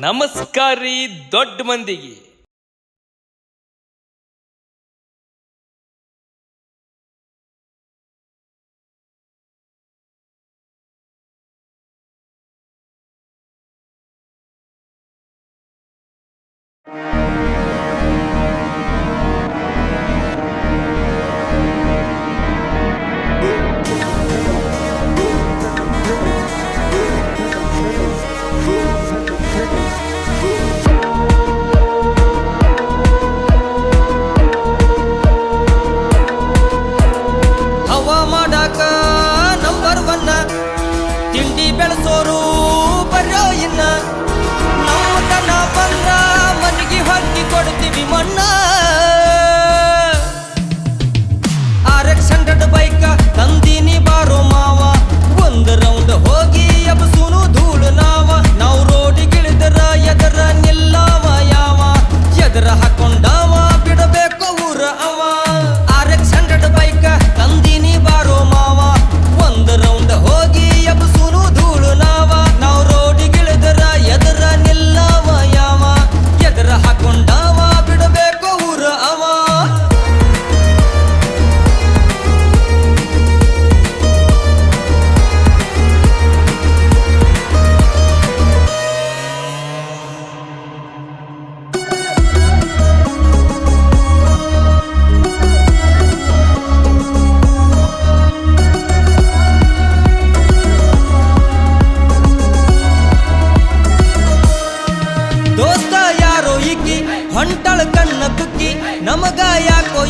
ನಮಸ್ಕಾರ ರೀ ದೊಡ್ಡ ಮಂದಿಗೆ. um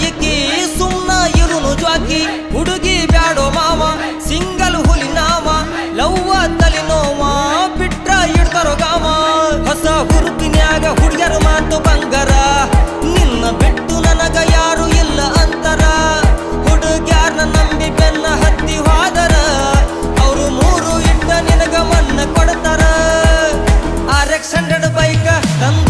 ಈಕಿ ಸುಮ್ನ ಇರುನು ಜಾಕಿ ಹುಡುಗಿ ಬ್ಯಾಡೋ ಮಾವ, ಸಿಂಗಲ್ ಹುಲಿ ನಾವ, ಲವ್ವ ತಲೆ ನೋವ, ಬಿಟ್ರ ಇಡ್ತಾರೋ ಗಾಮ ಹೊಸ ಗುರುತಿನ್ಯಾಗ ಹುಡುಗರು ಮಾತು ಬಂಗಾರ. ನಿನ್ನ ಬಿಟ್ಟು ನನಗ ಯಾರು ಇಲ್ಲ ಅಂತರ. ಹುಡುಗ್ಯಾರನ ನಂಬಿ ಬೆನ್ನ ಹತ್ತಿ ಹಾದರ. ಅವರು ಮೂರು ಇಟ್ಟ ನಿನಗ ಮನ್ನ ಕೊಡ್ತಾರ. ಆರ್ ಎಕ್ಸ್ ಹಂಡ್ರೆಡ್ ಬೈಕ್ ತಂದ